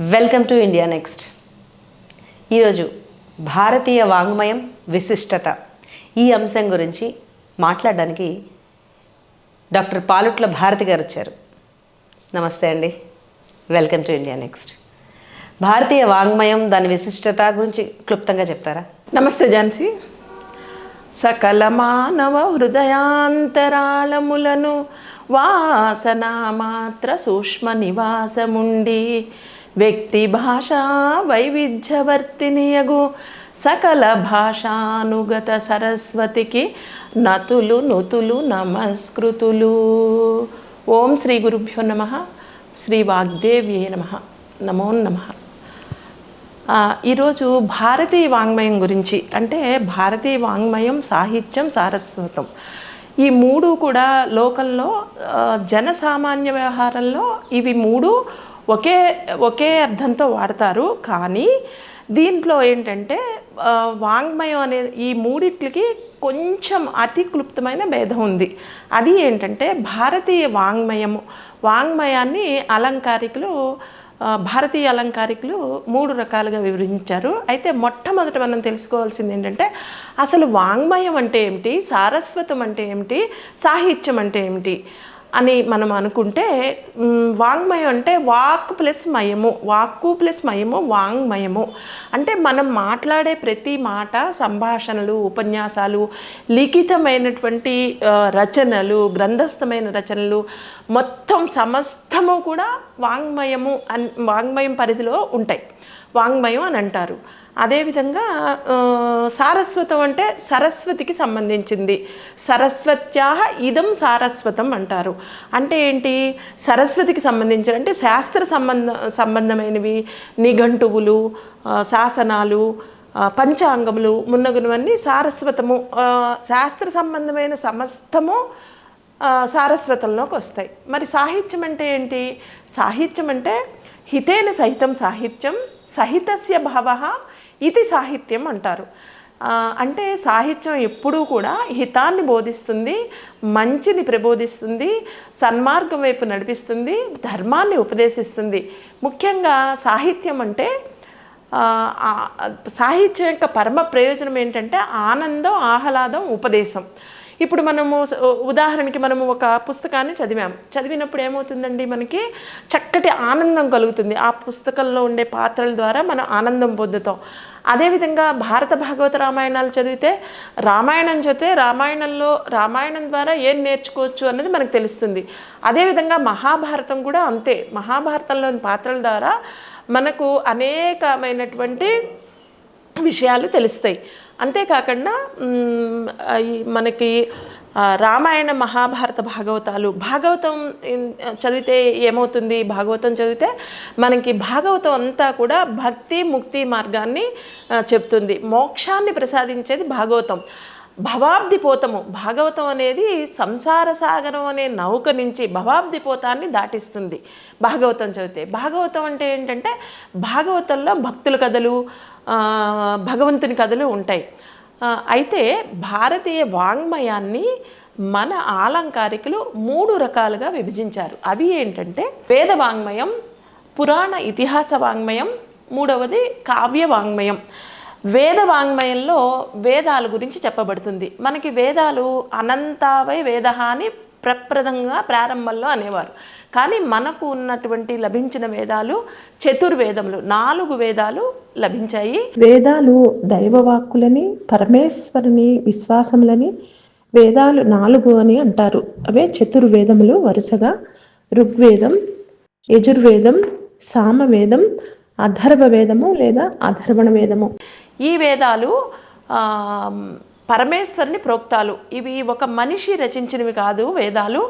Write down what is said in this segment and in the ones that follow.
Welcome to India next. ఈరోజు భారతీయ వాంగ్మయం విశిష్టత. ఈ అంశం గురించి మాట్లాడడానికి డాక్టర్ పాలుట్ల భారతి గారు వచ్చారు. నమస్తే అండి. Welcome to India next. భారతీయ వాంగ్మయం దాని విశిష్టత గురించి క్లుప్తంగా చెప్తారా? నమస్తే ఝాన్సీ. సకల మానవ హృదయాంతరాళములను వాసన మాత్ర సూక్ష్మ నివాసముండి వ్యక్తి భాషా వైవిధ్యవర్తినియగు సకల భాషానుగత సరస్వతికి నతులు నుతులు నమస్కృతులు. ఓం శ్రీ గురుభ్యో నమ. శ్రీ వాగ్దేవ్యే నమ. నమో నమః. ఈరోజు భారతీయ వాంగ్మయం గురించి అంటే భారతీయ వాంగ్మయం సాహిత్యం సారస్వతం. ఈ మూడు కూడా లోకంలో జనసామాన్య వ్యవహారంలో ఇవి మూడు ఒకే ఒకే అర్థంతో వాడతారు. కానీ దీంట్లో ఏంటంటే వాంగ్మయం అనే ఈ మూడిట్లకి కొంచెం అతి క్లుప్తమైన భేదం ఉంది. అది ఏంటంటే భారతీయ వాంగ్మయము వాంగ్మయాన్ని అలంకారికులు భారతీయ అలంకారికులు మూడు రకాలుగా వివరించారు. అయితే మొట్టమొదట మనం తెలుసుకోవాల్సింది ఏంటంటే అసలు వాంగ్మయం అంటే ఏమిటి? సారస్వతం అంటే ఏమిటి? సాహిత్యం అంటే ఏమిటి? అని మనం అనుకుంటే వాంగ్మయం అంటే వాక్ ప్లస్ మయము వాక్కు ప్లస్ మయము వాంగ్మయము. అంటే మనం మాట్లాడే ప్రతి మాట సంభాషణలు ఉపన్యాసాలు లిఖితమైనటువంటి రచనలు గ్రంథస్థమైన రచనలు మొత్తం సమస్తము కూడా వాంగ్మయము అన్ వాంగ్మయం పరిధిలో ఉంటాయి. వాంగ్మయం అని అంటారు. అదేవిధంగా సారస్వతం అంటే సరస్వతికి సంబంధించింది. సరస్వత్యా ఇదం సారస్వతం అంటారు. అంటే ఏంటి? సరస్వతికి సంబంధించిన అంటే శాస్త్ర సంబంధ సంబంధమైనవి నిఘంటువులు శాసనాలు పంచాంగములు మున్నగునవన్నీ సారస్వతము శాస్త్ర సంబంధమైన సమస్తము సారస్వతంలోకి వస్తాయి. మరి సాహిత్యం అంటే ఏంటి? సాహిత్యం అంటే హితేన సహితం సాహిత్యం సహితస్య భావ ఇది సాహిత్యం అంటారు. అంటే సాహిత్యం ఎప్పుడూ కూడా హితాన్ని బోధిస్తుంది మంచిని ప్రబోధిస్తుంది సన్మార్గం వైపు నడిపిస్తుంది ధర్మాన్ని ఉపదేశిస్తుంది. ముఖ్యంగా సాహిత్యం అంటే సాహిత్యం యొక్క పరమ ప్రయోజనం ఏంటంటే ఆనందం ఆహ్లాదం ఉపదేశం. ఇప్పుడు మనము ఉదాహరణకి మనము ఒక పుస్తకాన్ని చదివాం చదివినప్పుడు ఏమవుతుందండి మనకి చక్కటి ఆనందం కలుగుతుంది. ఆ పుస్తకంలో ఉండే పాత్రల ద్వారా మనం ఆనందం పొందుతాం. అదేవిధంగా భారత భాగవత రామాయణాలు చదివితే రామాయణం చదివితే రామాయణంలో రామాయణం ద్వారా ఏం నేర్చుకోవచ్చు అన్నది మనకు తెలుస్తుంది. అదేవిధంగా మహాభారతం కూడా అంతే. మహాభారతంలోని పాత్రల ద్వారా మనకు అనేకమైనటువంటి విషయాలు తెలుస్తాయి. అంతేకాకుండా మనకి రామాయణ మహాభారత భాగవతాలు భాగవతం చదివితే ఏమవుతుంది? భాగవతం చదివితే మనకి భాగవతం అంతా కూడా భక్తి ముక్తి మార్గాన్ని చెప్తుంది. మోక్షాన్ని ప్రసాదించేది భాగవతం. భవాబ్ది పోతము భాగవతం అనేది సంసార సాగరం అనే నౌక నుంచి భవాబ్ది పోతాన్ని దాటిస్తుంది భాగవతం చదివితే. భాగవతం అంటే ఏంటంటే భాగవతంలో భక్తుల కథలు భగవంతుని కథలు ఉంటాయి. అయితే భారతీయ వాంగ్మయాన్ని మన ఆలంకారికులు మూడు రకాలుగా విభజించారు. అవి ఏంటంటే వేద వాంగ్మయం పురాణ ఇతిహాస వాంగ్మయం మూడవది కావ్య వాంగ్మయం. వేద వాంగ్మయంలో వేదాల గురించి చెప్పబడుతుంది. మనకి వేదాలు అనంతావై వేద అని ప్రప్రదంగా ప్రారంభంలో అనేవారు. కానీ మనకు ఉన్నటువంటి లభించిన వేదాలు చతుర్వేదములు నాలుగు వేదాలు లభించాయి. వేదాలు దైవవాక్కులని పరమేశ్వరుని విశ్వాసములని వేదాలు నాలుగు అని అంటారు. అవే చతుర్వేదములు వరుసగా. ఋగ్వేదం యజుర్వేదం సామవేదం అధర్వ వేదము లేదా అధర్వణ వేదము. ఈ వేదాలు పరమేశ్వరుని ప్రోక్తాలు. ఇవి ఒక మనిషి రచించినవి కాదు వేదాలు.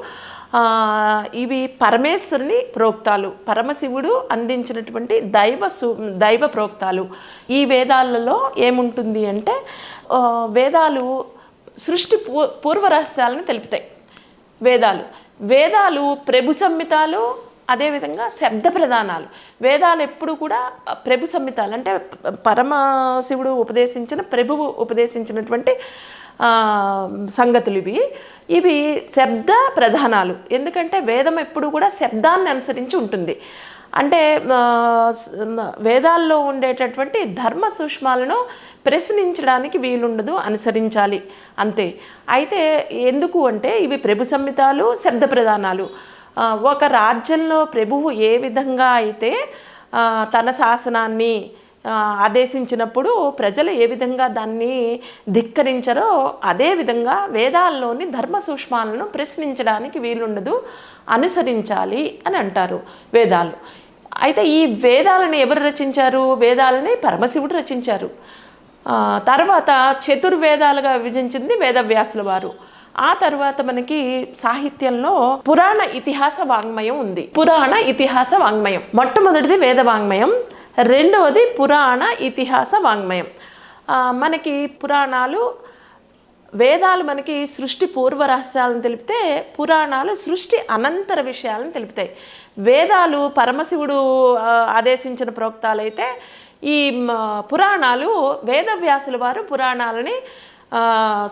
ఇవి పరమేశ్వరుని ప్రోక్తాలు. పరమశివుడు అందించినటువంటి దైవ సు దైవ ప్రోక్తాలు. ఈ వేదాలలో ఏముంటుంది అంటే వేదాలు సృష్టి పూ పూర్వ రహస్యాలను తెలుపుతాయి. వేదాలు. వేదాలు ప్రభు సంహితాలు అదేవిధంగా శబ్ద ప్రధానాలు. వేదాలు ఎప్పుడు కూడా ప్రభు సంహితాలు అంటే పరమశివుడు ఉపదేశించిన ప్రభువు ఉపదేశించినటువంటి సంగతులు ఇవి. ఇవి శబ్ద ప్రధానాలు. ఎందుకంటే వేదం ఎప్పుడు కూడా శబ్దాన్ని అనుసరించి ఉంటుంది. అంటే వేదాల్లో ఉండేటటువంటి ధర్మ సూక్ష్మాలను ప్రశ్నించడానికి వీలుండదు అనుసరించాలి. అంతే. అయితే ఎందుకు అంటే ఇవి ప్రభు సంహితాలు శబ్ద ప్రధానాలు. ఒక రాజ్యంలో ప్రభువు ఏ విధంగా అయితే తన శాసనాన్ని ఆదేశించినప్పుడు ప్రజలు ఏ విధంగా దాన్ని ధిక్కరించారో అదే విధంగా వేదాల్లోని ధర్మ సూక్ష్మాలను ప్రశ్నించడానికి వీలుండదు అనుసరించాలి అని అంటారు వేదాలు. అయితే ఈ వేదాలను ఎవరు రచించారు? వేదాలని పరమశివుడు రచించారు. తర్వాత చతుర్వేదాలుగా విభజించింది వేదవ్యాసుల వారు. ఆ తర్వాత మనకి సాహిత్యంలో పురాణ ఇతిహాస వాంగ్మయం ఉంది. పురాణ ఇతిహాస వాంగ్మయం. మొట్టమొదటిది వేద వాంగ్మయం. రెండవది పురాణ ఇతిహాస వాంగ్మయం. మనకి పురాణాలు వేదాలు మనకి సృష్టి పూర్వ రహస్యాలను తెలిపితే పురాణాలు సృష్టి అనంతర విషయాలను తెలుపుతాయి. వేదాలు పరమశివుడు ఆదేశించిన ప్రోక్తాలైతే ఈ పురాణాలు వేదవ్యాసుల వారు పురాణాలని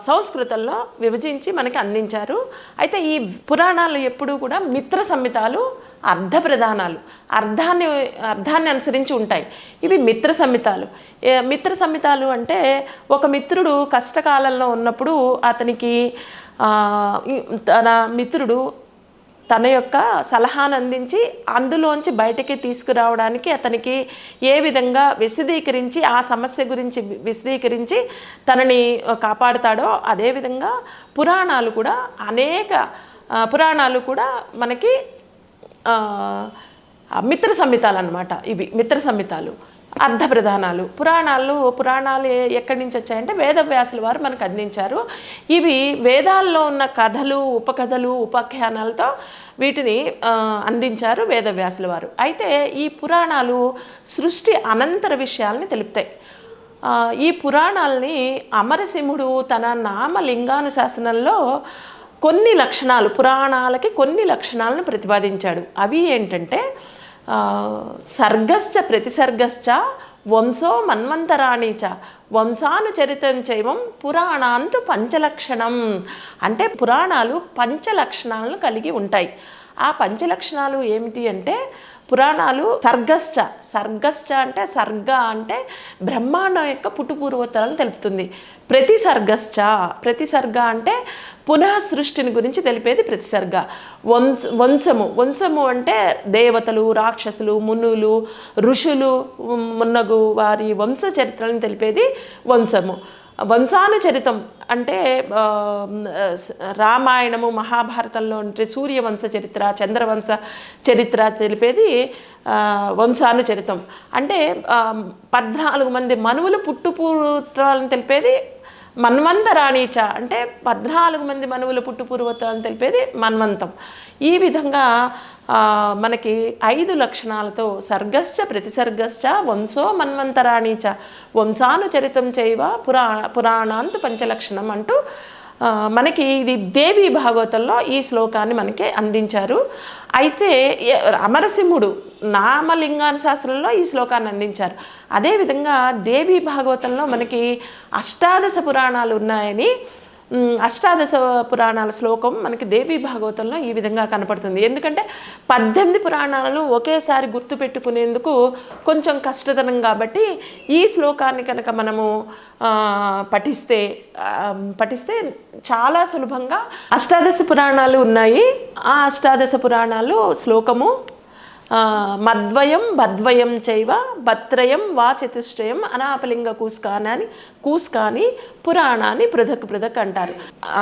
సంస్కృతంలో విభజించి మనకి అందించారు. అయితే ఈ పురాణాలు ఎప్పుడూ కూడా మిత్ర సంహితాలు అర్ధ ప్రధానాలు అర్థాన్ని అర్థాన్ని అనుసరించి ఉంటాయి. ఇవి మిత్ర సంహితాలు మిత్ర సంహితాలు అంటే ఒక మిత్రుడు కష్టకాలంలో ఉన్నప్పుడు అతనికి తన మిత్రుడు తన యొక్క సలహాను అందించి అందులోంచి బయటికి తీసుకురావడానికి అతనికి ఏ విధంగా విశదీకరించి ఆ సమస్య గురించి విశదీకరించి తనని కాపాడుతాడో అదేవిధంగా పురాణాలు కూడా అనేక పురాణాలు కూడా మనకి మిత్ర సంహితాలు అనమాట ఇవి మిత్ర సంహితాలు. అర్ధ ప్రధానాలు పురాణాలు పురాణాలు ఎక్కడి నుంచి వచ్చాయంటే వేదవ్యాసుల వారు మనకు అందించారు. ఇవి వేదాల్లో ఉన్న కథలు ఉపకథలు ఉపాఖ్యానాలతో వీటిని అందించారు వేదవ్యాసుల వారు. అయితే ఈ పురాణాలు సృష్టి అనంతర విషయాల్ని తెలుపుతాయి. ఈ పురాణాలని అమరసింహుడు తన నామలింగానుశాసనంలో కొన్ని లక్షణాలు పురాణాలకి కొన్ని లక్షణాలను ప్రతిపాదించాడు. అవి ఏంటంటే సర్గశ్చ ప్రతిసర్గశ్చ వంశో మన్వంతరాణి చ. వంశానుచరితం చైవం పురాణాంతు పంచలక్షణం. అంటే పురాణాలు పంచలక్షణాలను కలిగి ఉంటాయి. ఆ పంచలక్షణాలు ఏమిటి అంటే పురాణాలు సర్గశ్చ సర్గశ్చ అంటే సర్గ అంటే బ్రహ్మాండం యొక్క పుట్టుపూర్వోత్తరాలను తెలుపుతుంది. ప్రతి సర్గశ్చ ప్రతి సర్గ అంటే పునః సృష్టిని గురించి తెలిపేది ప్రతిసర్గ వంశ వంశము వంశము అంటే దేవతలు రాక్షసులు మునులు ఋషులు మున్నగు వారి వంశ చరిత్రలను తెలిపేది వంశము. వంశానుచరితం అంటే రామాయణము మహాభారతంలో ఉంటే సూర్యవంశ చరిత్ర చంద్రవంశ చరిత్ర తెలిపేది వంశానుచరితం. అంటే పద్నాలుగు మంది మనువులు పుట్టుపూర్వాలను తెలిపేది మన్వంతరాణీచ అంటే పద్నాలుగు మంది మనువుల పుట్టుపూర్వతాలను తెలిపేది మన్వంతం. ఈ విధంగా మనకి ఐదు లక్షణాలతో సర్గశ్చ ప్రతిసర్గశ్చ వంశో మన్వంతరాణీచ వంశానుచరితం చేయవ పురా పురాణాంత పంచలక్షణం అంటూ మనకి ఇది దేవి భాగవతంలో ఈ శ్లోకాన్ని మనకి అందించారు. అయితే అమరసింహుడు నామలింగాన శాస్త్రంలో ఈ శ్లోకాన్ని అందించారు. అదేవిధంగా దేవి భాగవతంలో మనకి అష్టాదశ పురాణాలు ఉన్నాయని అష్టాదశ పురాణాల శ్లోకం మనకి దేవి భాగవతంలో ఈ విధంగా కనపడుతుంది. ఎందుకంటే పద్దెనిమిది పురాణాలను ఒకేసారి గుర్తుపెట్టుకునేందుకు కొంచెం కష్టతరం కాబట్టి ఈ శ్లోకాన్ని కనుక మనము పఠిస్తే పఠిస్తే చాలా సులభంగా అష్టాదశ పురాణాలు ఉన్నాయి. ఆ అష్టాదశ పురాణాలు శ్లోకము మద్వయం బద్వయం చైవ భత్రయం వా చతుష్టయం అనాపలింగ కూస్కానాని కూస్కాని పురాణాన్ని పృథక్ పృథక్ అంటారు.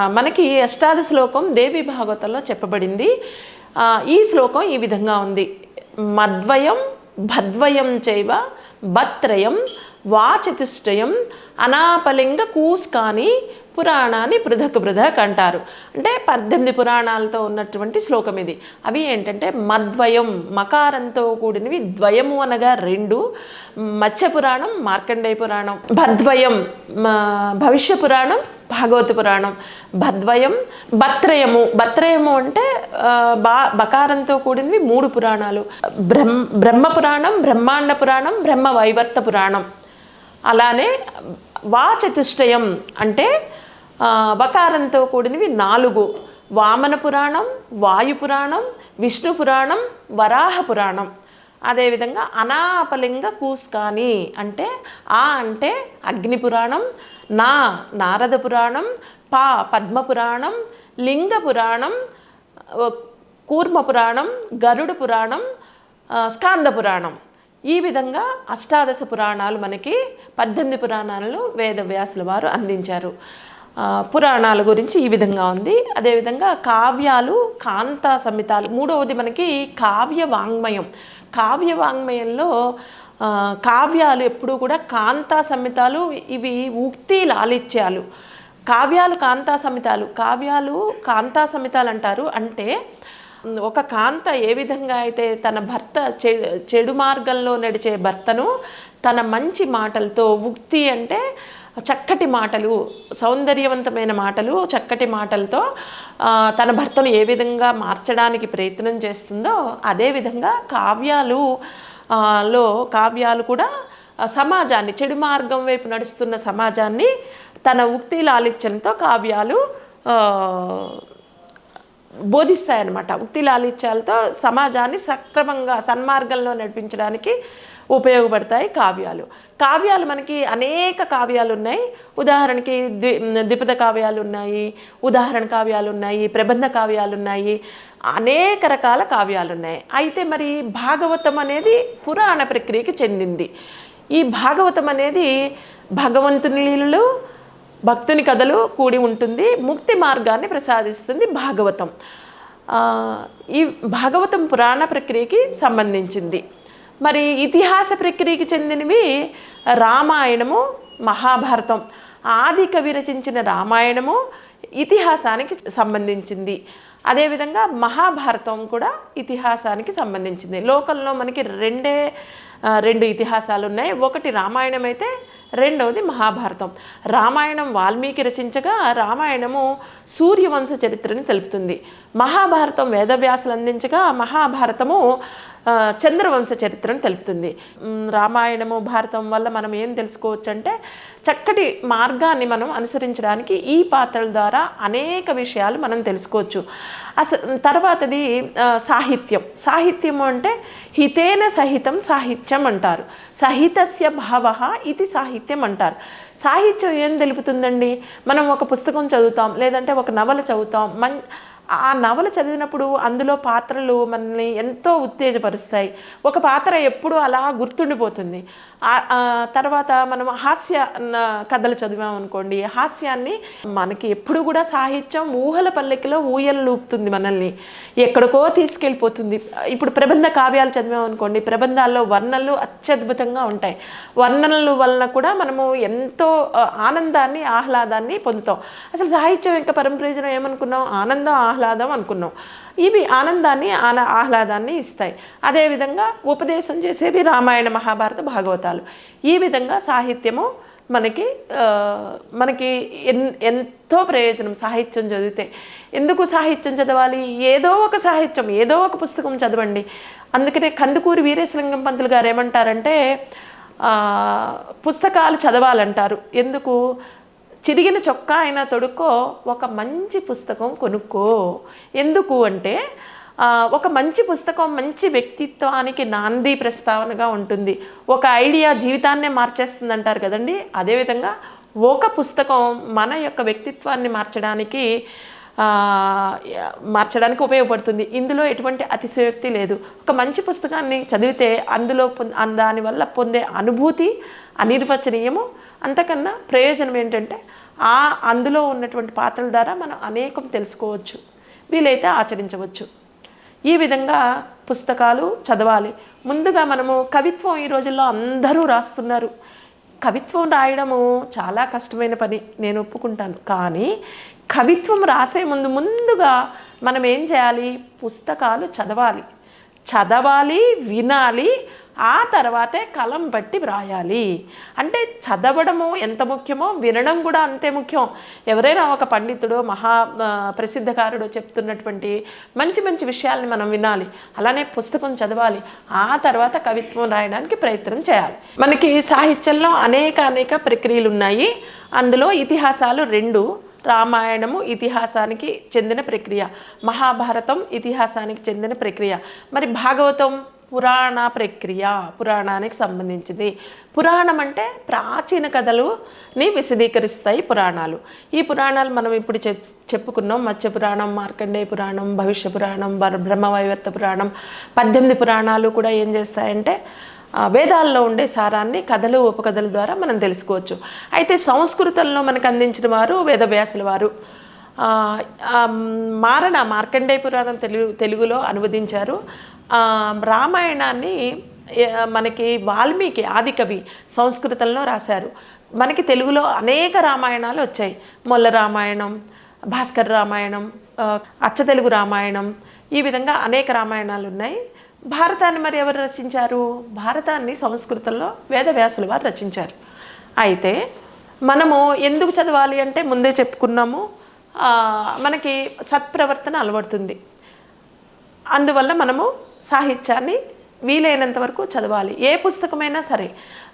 మనకి అష్టాదశ శ్లోకం దేవి భాగవతంలో చెప్పబడింది. ఈ శ్లోకం ఈ విధంగా ఉంది. మద్వయం భద్వయం చైవ భత్రయం వా చతుష్టయం అనాపలింగ కూస్కాని పురాణాన్ని పృథక్ పృథక్ అంటారు. అంటే పద్దెనిమిది పురాణాలతో ఉన్నటువంటి శ్లోకం ఇది. అవి ఏంటంటే మద్వయం మకారంతో కూడినవి ద్వయము అనగా రెండు. మత్స్య పురాణం మార్కండేయ పురాణం. భద్వయం భవిష్య పురాణం భాగవత పురాణం. భద్వయం భత్రయము భత్రయము అంటే బా బకారంతో కూడినవి మూడు పురాణాలు. బ్రహ్మ బ్రహ్మ పురాణం బ్రహ్మాండ పురాణం బ్రహ్మ వైవర్త పురాణం. అలానే వా చతుష్టయం అంటే బకారంతో కూడినవి నాలుగు. వామన పురాణం వాయు పురాణం విష్ణు పురాణం వరాహ పురాణం. అదేవిధంగా అనాపలింగ కూస్కాని అంటే ఆ అంటే అగ్ని పురాణం నా నారద పురాణం పా పద్మ పురాణం లింగ పురాణం కూర్మ పురాణం గరుడ పురాణం స్కాంద పురాణం. ఈ విధంగా అష్టాదశ పురాణాలు మనకి పద్దెనిమిది పురాణాలను వేదవ్యాసుల వారు అందించారు. పురాణాల గురించి ఈ విధంగా ఉంది. అదేవిధంగా కావ్యాలు కాంత సమితాలు మూడవది మనకి కావ్య వాంగ్మయం. కావ్య వాంగ్మయంలో కావ్యాలు ఎప్పుడూ కూడా కాంతా సమితాలు ఇవి ఉక్తి లాలిత్యాలు. కావ్యాలు కాంతా సమితాలు. కావ్యాలు కాంతా సమితాలు అంటారు అంటే ఒక కాంత ఏ విధంగా అయితే తన భర్త చె చెడు మార్గంలో నడిచే భర్తను తన మంచి మాటలతో ఉక్తి అంటే చక్కటి మాటలు సౌందర్యవంతమైన మాటలు చక్కటి మాటలతో తన భర్తను ఏ విధంగా మార్చడానికి ప్రయత్నం చేస్తుందో అదేవిధంగా కావ్యాలు లో కావ్యాలు కూడా సమాజాన్ని చెడు మార్గం వైపు నడుస్తున్న సమాజాన్ని తన ఉక్తి లాలిత్యంతో కావ్యాలు బోధిస్తాయన్నమాట. ఉక్తి లాలిత్యాలతో సమాజాన్ని సక్రమంగా సన్మార్గంలో నడిపించడానికి ఉపయోగపడతాయి కావ్యాలు. కావ్యాలు మనకి అనేక కావ్యాలు ఉన్నాయి ఉదాహరణకి ద్వి ద్విపద కావ్యాలు ఉన్నాయి ఉదాహరణ కావ్యాలు ఉన్నాయి ప్రబంధ కావ్యాలు ఉన్నాయి అనేక రకాల కావ్యాలు ఉన్నాయి అయితే మరి భాగవతం అనేది పురాణ ప్రక్రియకి చెందింది. ఈ భాగవతం అనేది భగవంతుని లీలలు భక్తుని కథలు కూడి ఉంటుంది ముక్తి మార్గాన్ని ప్రసాదిస్తుంది భాగవతం. ఈ భాగవతం పురాణ ప్రక్రియకి సంబంధించింది. మరి ఇతిహాస ప్రక్రియకి చెందినవి రామాయణము మహాభారతం. ఆది కవి రచించిన రామాయణము ఇతిహాసానికి సంబంధించింది. అదేవిధంగా మహాభారతం కూడా ఇతిహాసానికి సంబంధించింది. లోకంలో మనకి రెండే రెండు ఇతిహాసాలు ఉన్నాయి. ఒకటి రామాయణం అయితే రెండవది మహాభారతం. రామాయణం వాల్మీకి రచించగా రామాయణము సూర్యవంశ చరిత్రని తెలుపుతుంది. మహాభారతం వేదవ్యాసులు అందించగా మహాభారతము చంద్రవంశ చరిత్రను తెలుపుతుంది. రామాయణము భారతం వల్ల మనం ఏం తెలుసుకోవచ్చు అంటే చక్కటి మార్గాన్ని మనం అనుసరించడానికి ఈ పాత్రల ద్వారా అనేక విషయాలు మనం తెలుసుకోవచ్చు. అసలు తర్వాతది సాహిత్యం. సాహిత్యము అంటే హితేన సహితం సాహిత్యం అంటారు. సహితస్య భావ ఇది సాహిత్యం అంటారు. సాహిత్యం ఏం తెలుపుతుందండి? మనం ఒక పుస్తకం చదువుతాం లేదంటే ఒక నవల చదువుతాం మన్ ఆ నవల చదివినప్పుడు అందులో పాత్రలు మనల్ని ఎంతో ఉత్తేజపరుస్తాయి. ఒక పాత్ర ఎప్పుడూ అలా గుర్తుండిపోతుంది. తర్వాత మనం హాస్య కథలు చదివామనుకోండి హాస్యాన్ని మనకి ఎప్పుడు కూడా సాహిత్యం ఊహల పల్లెకిలో ఊయలు లూపుతుంది మనల్ని. ఎక్కడికో తీసుకెళ్ళిపోతుంది. ఇప్పుడు ప్రబంధ కావ్యాలు చదివామనుకోండి ప్రబంధాల్లో వర్ణనలు అత్యద్భుతంగా ఉంటాయి. వర్ణనలు వలన కూడా మనము ఎంతో ఆనందాన్ని ఆహ్లాదాన్ని పొందుతాం. అసలు సాహిత్యం యొక్క పరమ ప్రయోజనం ఏమనుకున్నాం? ఆనందం ఆహ్లాదం అనుకున్నాం. ఇవి ఆనందాన్ని ఆన ఆహ్లాదాన్ని ఇస్తాయి. అదేవిధంగా ఉపదేశం చేసేవి రామాయణ మహాభారత భాగవతాలు. ఈ విధంగా సాహిత్యము మనకి మనకి ఎన్ ఎంతో ప్రయోజనం సాహిత్యం చదివితే. ఎందుకు సాహిత్యం చదవాలి? ఏదో ఒక సాహిత్యం ఏదో ఒక పుస్తకం చదవండి. అందుకనే కందుకూరి వీరేశలింగం పంతులు గారు ఏమంటారంటే పుస్తకాలు చదవాలంటారు. ఎందుకు? చిరిగిన చొక్కా అయినా తొడుక్కో ఒక మంచి పుస్తకం కొనుక్కో. ఎందుకు అంటే ఒక మంచి పుస్తకం మంచి వ్యక్తిత్వానికి నాంది ప్రస్తావనగా ఉంటుంది. ఒక ఐడియా జీవితాన్నే మార్చేస్తుంది అంటారు కదండి అదేవిధంగా ఒక పుస్తకం మన యొక్క వ్యక్తిత్వాన్ని మార్చడానికి మార్చడానికి ఉపయోగపడుతుంది. ఇందులో ఎటువంటి అతిశయోక్తి లేదు. ఒక మంచి పుస్తకాన్ని చదివితే అందులో పొంద దానివల్ల పొందే అనుభూతి అనిర్వచనీయము. అంతకన్నా ప్రయోజనం ఏంటంటే ఆ అందులో ఉన్నటువంటి పాత్రల ద్వారా మనం అనేకం తెలుసుకోవచ్చు. వీలైతే ఆచరించవచ్చు. ఈ విధంగా పుస్తకాలు చదవాలి. ముందుగా మనము కవిత్వం ఈ రోజుల్లో అందరూ రాస్తున్నారు. కవిత్వం రాయడము చాలా కష్టమైన పని నేను ఒప్పుకుంటాను. కానీ కవిత్వం రాసే ముందు ముందుగా మనం ఏం చేయాలి? పుస్తకాలు చదవాలి. చదవాలి వినాలి ఆ తర్వాతే కలం బట్టి వ్రాయాలి. అంటే చదవడము ఎంత ముఖ్యమో వినడం కూడా అంతే ముఖ్యం. ఎవరైనా ఒక పండితుడు మహా ప్రసిద్ధకారుడు చెప్తున్నటువంటి మంచి మంచి విషయాల్ని మనం వినాలి. అలానే పుస్తకం చదవాలి. ఆ తర్వాత కవిత్వం రాయడానికి ప్రయత్నం చేయాలి. మనకి సాహిత్యంలో అనేక అనేక ప్రక్రియలు ఉన్నాయి. అందులో ఇతిహాసాలు రెండు. రామాయణము ఇతిహాసానికి చెందిన ప్రక్రియ. మహాభారతం ఇతిహాసానికి చెందిన ప్రక్రియ. మరి భాగవతం పురాణ ప్రక్రియ పురాణానికి సంబంధించింది. పురాణం అంటే ప్రాచీన కథలుని విశదీకరిస్తాయి పురాణాలు. ఈ పురాణాలు మనం ఇప్పుడు చెప్ చెప్పుకున్నాం. మత్స్య పురాణం మార్కండేయ పురాణం భవిష్య పురాణం బ్రహ్మవైవర్త పురాణం పద్దెనిమిది పురాణాలు కూడా ఏం చేస్తాయంటే వేదాల్లో ఉండే సారాన్ని కథలు ఉపకథల ద్వారా మనం తెలుసుకోవచ్చు. అయితే సంస్కృతంలో మనకు అందించిన వారు వేదవ్యాసుల వారు. మారణ మార్కండేయ పురాణం తెలుగు తెలుగులో అనువదించారు. రామాయణాన్ని మనకి వాల్మీకి ఆదికవి సంస్కృతంలో రాశారు. మనకి తెలుగులో అనేక రామాయణాలు వచ్చాయి. మొల్ల రామాయణం భాస్కర్ రామాయణం అచ్చ తెలుగు రామాయణం ఈ విధంగా అనేక రామాయణాలు ఉన్నాయి. భారతాన్ని మరి ఎవరు రచించారు? భారతాన్ని సంస్కృతంలో వేదవ్యాసుల వారు రచించారు. అయితే మనము ఎందుకు చదవాలి అంటే ముందే చెప్పుకున్నాము. మనకి సత్ప్రవర్తన అలవడుతుంది. అందువల్ల మనము సాహిత్యాన్ని వీలైనంత వరకు చదవాలి. ఏ పుస్తకమైనా సరే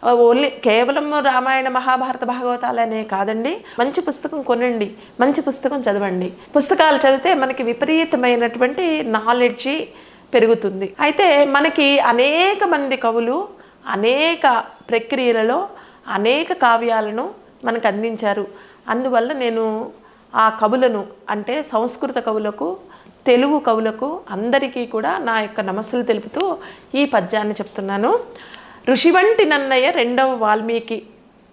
ఓన్లీ కేవలం రామాయణ మహాభారత భాగవతాలనే కాదండి. మంచి పుస్తకం కొనండి. మంచి పుస్తకం చదవండి. పుస్తకాలు చదివితే మనకి విపరీతమైనటువంటి నాలెడ్జి పెరుగుతుంది. అయితే మనకి అనేక మంది కవులు అనేక ప్రక్రియలలో అనేక కావ్యాలను మనకు అందించారు. అందువల్ల నేను ఆ కవులను అంటే సంస్కృత కవులకు తెలుగు కవులకు అందరికీ కూడా నా యొక్క నమస్సులు తెలుపుతూ ఈ పద్యాన్ని చెప్తున్నాను. ఋషి వంటి నన్నయ్య రెండవ వాల్మీకి.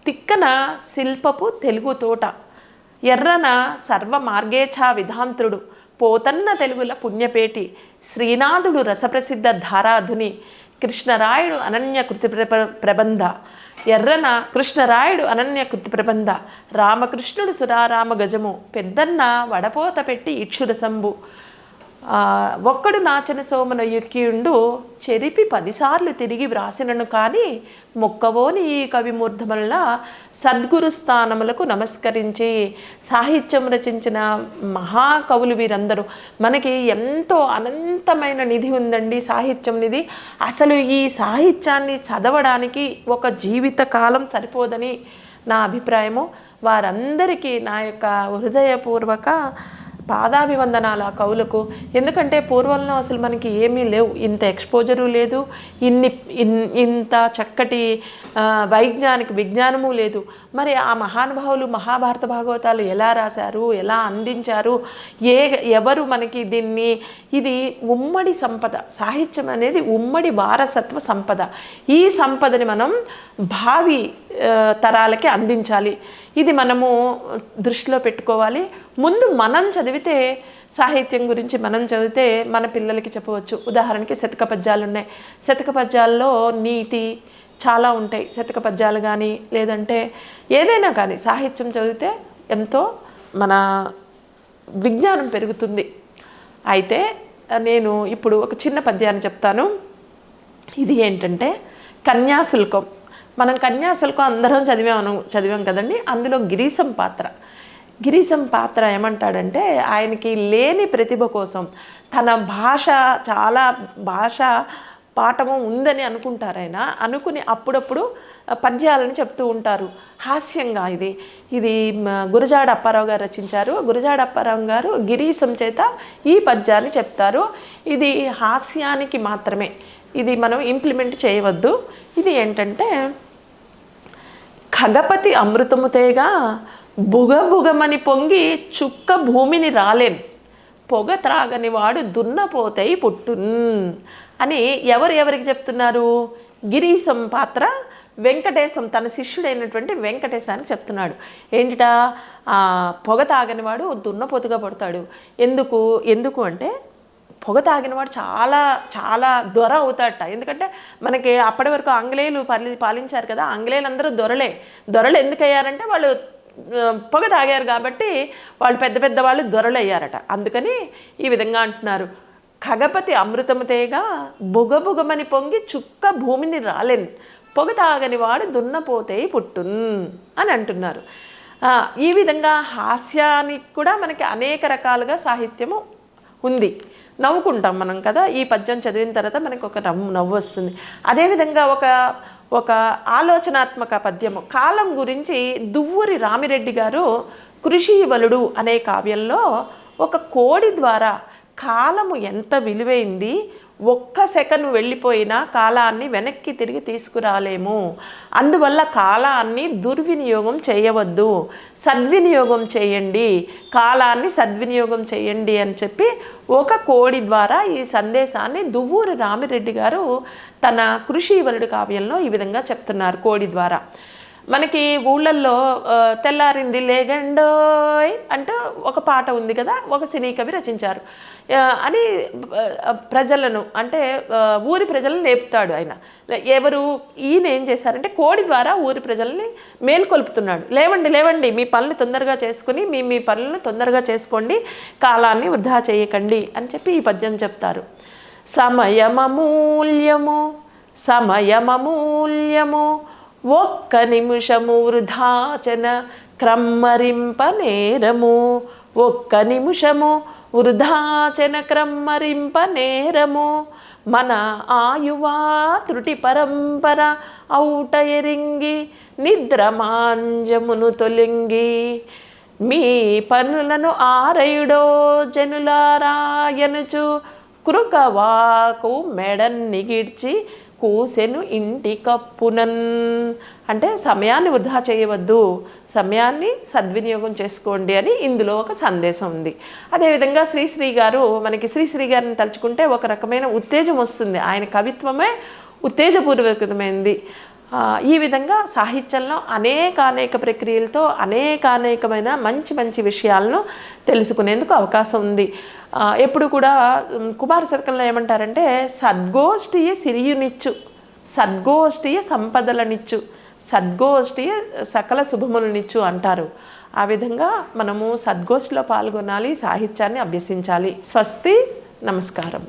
తిక్కన శిల్పపు తెలుగు తోట. ఎర్రన సర్వ మార్గేఛా విధాంతుడు. పోతన్న తెలుగుల పుణ్యపేటి శ్రీనాథుడు రసప్రసిద్ధ ధారాధుని కృష్ణరాయుడు అనన్య కృతి ప్రప- ప్రబంధ. ఎర్రన కృష్ణరాయుడు అనన్య కృతి ప్రబంధ. రామకృష్ణుడు సురారామ గజము. పెద్దన్న వడపోత పెట్టి ఇక్షురసంబు ఒక్కడు నాచన సోమన యుక్యుండు చెరిపి పదిసార్లు తిరిగి వ్రాసినను కానీ మొక్కవోని ఈ కవి మూర్ధముల సద్గురు స్థానములకు నమస్కరించి సాహిత్యం రచించిన మహాకవులు వీరందరూ. మనకి ఎంతో అనంతమైన నిధి ఉందండి సాహిత్యం నిధి. అసలు ఈ సాహిత్యాన్ని చదవడానికి ఒక జీవిత కాలం సరిపోదని నా అభిప్రాయము. వారందరికీ నా యొక్క హృదయపూర్వక పాదాభివందనాలు ఆ కవులకు. ఎందుకంటే పూర్వంలో అసలు మనకి ఏమీ లేవు. ఇంత ఎక్స్పోజరు లేదు. ఇన్ని ఇన్- ఇంత చక్కటి వైజ్ఞానిక విజ్ఞానము లేదు. మరి ఆ మహానుభావులు మహాభారత భాగవతాలు ఎలా రాశారు? ఎలా అందించారు? ఏ ఎవరు మనకి దీన్ని? ఇది ఉమ్మడి సంపద. సాహిత్యం అనేది ఉమ్మడి వారసత్వ సంపద. ఈ సంపదని మనం భావి తరాలకి అందించాలి. ఇది మనము దృష్టిలో పెట్టుకోవాలి. ముందు మనం చదివితే సాహిత్యం గురించి మనం చదివితే మన పిల్లలకి చెప్పవచ్చు. ఉదాహరణకి శతక పద్యాలు ఉన్నాయి. శతక పద్యాల్లో నీతి చాలా ఉంటాయి. శతక పద్యాలు కానీ లేదంటే ఏదైనా కానీ సాహిత్యం చదివితే ఎంతో మన విజ్ఞానం పెరుగుతుంది. అయితే నేను ఇప్పుడు ఒక చిన్న పద్యాన్ని చెప్తాను. ఇది ఏంటంటే కన్యాశుల్కం. మనం కన్యాశుల్కం అందరం చదివాం చదివాం కదండి. అందులో గిరీశం పాత్ర. గిరీశం పాత్ర ఏమంటాడంటే ఆయనకి లేని ప్రతిభ కోసం తన భాష చాలా భాష పాఠము ఉందని అనుకుంటారు ఆయన అనుకుని అప్పుడప్పుడు పద్యాలను చెప్తూ ఉంటారు. హాస్యంగా ఇది. ఇది గురజాడ అప్పారావు గారు రచించారు. గురజాడ అప్పారావు గారు గిరీశం చేత ఈ పద్యాన్ని చెప్తారు. ఇది హాస్యానికి మాత్రమే. ఇది మనం ఇంప్లిమెంట్ చేయవద్దు. ఇది ఏంటంటే ఖగపతి అమృతము తేగా పొంగి చుక్క భూమిని రాలేన్ పొగ త్రాగని వాడు దున్నపోతై పుట్టున్. అని ఎవరు ఎవరికి చెప్తున్నారు? గిరీశం పాత్ర వెంకటేశం తన శిష్యుడైనటువంటి వెంకటేశానికి చెప్తున్నాడు. ఏంటిటా? పొగ తాగని వాడు దున్నపోతుగా పడతాడు. ఎందుకు? ఎందుకు అంటే పొగ తాగినవాడు చాలా చాలా దొర అవుతాడట. ఎందుకంటే మనకి అప్పటి వరకు ఆంగ్లేయులు పాలి పాలించారు కదా ఆంగ్లేయులు అందరూ దొరలే. దొరలు ఎందుకు అయ్యారంటే వాళ్ళు పొగ తాగారు కాబట్టి వాళ్ళు పెద్ద పెద్ద వాళ్ళు దొరలయ్యారట. అందుకని ఈ విధంగా అంటున్నారు. ఖగపతి అమృతము తేగ బుగబుగమని పొంగి చుక్క భూమిని రాలేను. పొగ తాగని వాడు దున్నపోతే పుట్టున్ అని అంటున్నారు. ఈ విధంగా హాస్యానికి కూడా మనకి అనేక రకాలుగా సాహిత్యము ఉంది. నవ్వుకుంటాం మనం కదా? ఈ పద్యం చదివిన తర్వాత మనకు ఒక నవ్వు నవ్వు వస్తుంది. అదేవిధంగా ఒక ఒక ఆలోచనాత్మక పద్యము. కాలం గురించి దువ్వూరి రామిరెడ్డి గారు కృషివలుడు అనే కావ్యంలో ఒక కోడి ద్వారా కాలము ఎంత విలువైంది ఒక్క సెకండ్ వెళ్ళిపోయినా కాలాన్ని వెనక్కి తిరిగి తీసుకురాలేము. అందువల్ల కాలాన్ని దుర్వినియోగం చేయవద్దు. సద్వినియోగం చేయండి. కాలాన్ని సద్వినియోగం చేయండి అని చెప్పి ఒక కోడి ద్వారా ఈ సందేశాన్ని దువ్వూరి రామిరెడ్డి గారు తన కృషి వరుడు కావ్యంలో ఈ విధంగా చెప్తున్నారు కోడి ద్వారా. మనకి ఊళ్ళల్లో తెల్లారింది లేగండోయ్ అంటూ ఒక పాట ఉంది కదా ఒక సినీ కవి రచించారు. అని ప్రజలను అంటే ఊరి ప్రజలను లేపుతాడు ఆయన. ఎవరు ఈయన ఏం చేశారంటే కోడి ద్వారా ఊరి ప్రజల్ని మేల్కొల్పుతున్నాడు. లేవండి లేవండి మీ పనులు తొందరగా చేసుకుని మీ మీ పనులను తొందరగా చేసుకోండి కాలాన్ని వృధా చేయకండి అని చెప్పి ఈ పద్యం చెప్తారు. సమయమమూల్యము సమయమమూల్యము ఒక్క నిమిషము వృధాచన క్రమ్మరింప నేరము. ఒక్క నిమిషము వృధాచన క్రమ్మరింప నేరము. మన ఆయువా త్రుటి పరంపర ఔట ఎరింగి నిద్రమాంజమును తొలింగి. మీ పనులను ఆరయుడో జనులారాయనుచు కృకవాకు మెడన్నిగిడ్చి కూసెను ఇంటి కప్పునన్. అంటే సమయాన్ని వృధా చేయవద్దు. సమయాన్ని సద్వినియోగం చేసుకోండి అని ఇందులో ఒక సందేశం ఉంది. అదేవిధంగా శ్రీశ్రీ గారు మనకి శ్రీశ్రీ గారిని తలుచుకుంటే ఒక రకమైన ఉత్తేజం వస్తుంది. ఆయన కవిత్వమే ఉత్తేజపూర్వకమైంది. ఈ విధంగా సాహిత్యంలో అనేక అనేక ప్రక్రియలతో అనేక అనేకమైన మంచి మంచి విషయాలను తెలుసుకునేందుకు అవకాశం ఉంది. ఎప్పుడు కూడా కుమార శతకంలో ఏమంటారంటే సద్గోష్ఠియ సిరియునిచ్చు సద్గోష్ఠియ సంపదలనిచ్చు సద్గోష్ఠియ సకల శుభములనిచ్చు అంటారు. ఆ విధంగా మనము సద్గోష్ఠిలో పాల్గొనాలి సాహిత్యాన్ని అభ్యసించాలి. స్వస్తి నమస్కారం.